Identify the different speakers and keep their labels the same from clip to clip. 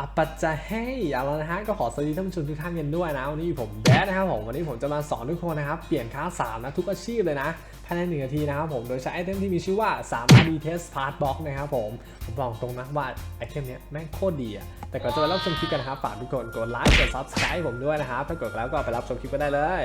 Speaker 1: อัปปัจจะให้เอาแล้วนะฮะก็ขอสวัสดีท่านผู้ชมทุกท่านกันด้วยนะวันนี้ผมแบดนะครับผมวันนี้ผมจะมาสอนทุกคนนะครับเปลี่ยนคลาส3นะทุกอาชีพเลยนะภายใน1นาทีนะครับผมโดยใช้ไอเทมที่มีชื่อว่า3 RD Test Part Box นะครับผมผมบอกตรงนะว่าไอเทมเนี้ยแม่งโคตรดีอะแต่ก่อนจะไปรับชมคลิปกันนะครับฝากทุกคนกดไลค์กด Subscribe ผมด้วยนะครับถ้ากดแล้วก็ไปรับชมคลิปกันได้เลย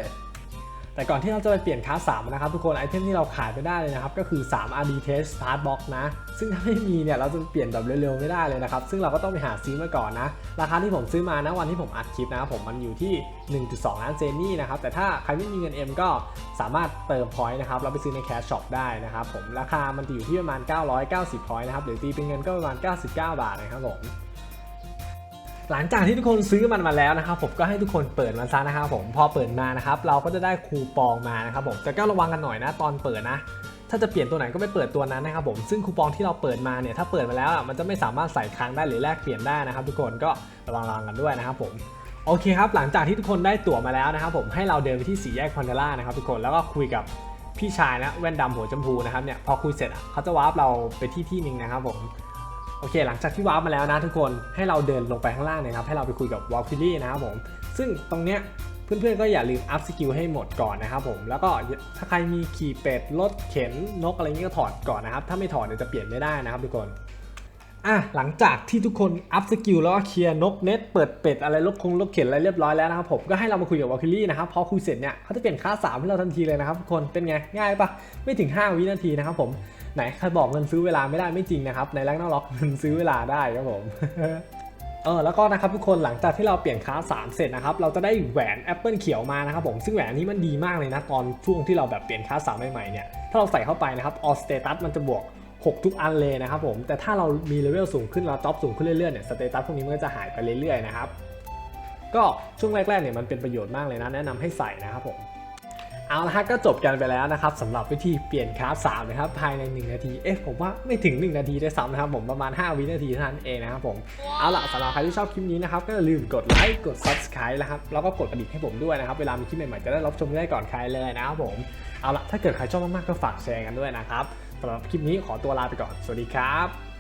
Speaker 1: แต่ก่อนที่เราจะไปเปลี่ยนคลาส3นะครับทุกคนไอเทมที่เราขายไปได้เลยนะครับก็คือ 3 RD Test Start Box นะ ซึ่งถ้าไม่มีเนี่ยเราจะเปลี่ยนแบบเร็วๆไม่ได้เลยนะครับ ซึ่งเราก็ต้องไปหาซื้อมาก่อนนะ ราคาที่ผมซื้อมานะวันที่ผมอัดคลิปนะครับผมมันอยู่ที่ 1.2 ล้านเจนี่นะครับแต่ถ้าใครไม่มีเงิน M ก็สามารถเติมพอยต์นะครับแล้วไปซื้อในแคชช็อปได้นะครับผมราคามันจะอยู่ที่ประมาณ 990พอยต์นะครับหรือตีเป็นเงินก็ประมาณ 99 บาทนะครับผม หลังจากที่ทุกคนซื้อมันมาแล้วนะครับผมก็ให้ทุกคนเปิดมันซะนะครับผมพอเปิดมานะครับเราก็จะได้คูปองมานะครับผมแต่ก็ระวังกันหน่อยนะตอนเปิดนะ ถ้าจะเปลี่ยนตัวไหนก็ไม่เปิดตัวนั้นนะครับผมซึ่งคูปองที่เราเปิดมาเนี่ยถ้าเปิดมาแล้วอะมันจะไม่สามารถใส่ค้างได้หรือแลกเปลี่ยนได้นะครับ ทุกคนก็ระวังกันด้วยนะครับผมโอเคครับหลังจากที่ทุกคนได้ตั๋วมาแล้วนะครับผมให้เราเดินไปที่สี่แยกพอนเดล่านะครับทุกคนแล้วก็คุยกับพี่ชายนะแว่นดำหัวชมพูนะครับเนี่ยพอคุยเสร็จเขาจะวาร์ปเราไปที่ที่หนึ่งนะครับผม โอเค หลังจากที่วาร์ปมาแล้วนะทุกคนให้เราเดินลงไปข้างล่างนะครับ ให้เราไปคุยกับวอลคิลี่นะครับผมซึ่งตรงเนี้ยเพื่อนๆก็อย่าลืมอัพสกิลให้หมดก่อนนะครับผมแล้วก็ถ้าใครมีขี่เป็ดรถเข็นนกอะไรเงี้ยก็ถอดก่อนนะครับ ถ้าไม่ถอดเนี่ยจะเปลี่ยนไม่ได้นะครับทุกคน อะหลังจากที่ทุกคนอัพสกิลแล้วเคลียร์นกเน็ตเปิดเป็ดอะไรรถคงรถเข็นอะไรเรียบร้อยแล้วนะครับผมก็ให้เรามาคุยกับวอลคิลี่นะครับพอคุยเสร็จเนี่ยเขาจะเปลี่ยนค่าสามให้เราทันทีเลยนะครับทุกคนเป็นไงง่ายปะไม่ถึง 5 วินาทีนะครับผมไหนใครบอกเงินซื้อเวลาไม่ได้ไม่จริงนะครับในแรงนอกล็อกเงินซื้อเวลาได้ครับผมเออแล้วก็นะครับทุกคนหลังจากที่เราเปลี่ยนคลาส3เสร็จนะครับเราจะได้แหวนแอปเปิลเขียวมานะครับผมซึ่งแหวนนี้มันดีมากเลยนะตอนช่วงที่เราแบบเปลี่ยนคลาส3ใหม่ๆเนี่ยถ้าเราใส่เข้าไปนะครับออสเตตัสมันจะบวก 6 ทุกอันเลยนะครับผมแต่ถ้าเรามีเลเวลสูงขึ้นเราท็อปสูงขึ้นเรื่อยๆเนี่ยสเตตัสพวกนี้มันก็จะหายไปเรื่อยๆนะครับก็ช่วงแรกๆเนี่ยมันเป็นประโยชน์มากเลยนะแนะนำให้ใส่นะครับผมเอาละฮะก็จบกันไปแล้วนะครับสำหรับวิธีเปลี่ยนคลาส3นะครับภายใน 1 นาทีเอ๊ะผมว่าไม่ถึง 1 นาทีได้ซ้ำนะครับผมประมาณ 5 วินาทีเท่านั้นเองนะครับผมเอาล่ะสำหรับใครที่ชอบคลิปนี้นะครับก็อย่าลืมกดไลค์กด subscribe นะครับแล้วก็กดกระดิ่งให้ผมด้วยนะครับเวลามีคลิปใหม่ๆจะได้รับชมได้ก่อนใครเลยนะครับผมเอาล่ะถ้าเกิดใครชอบมากๆก็ฝากแชร์กันด้วยนะครับ สำหรับคลิปนี้ขอตัวลาไปก่อน สวัสดีครับ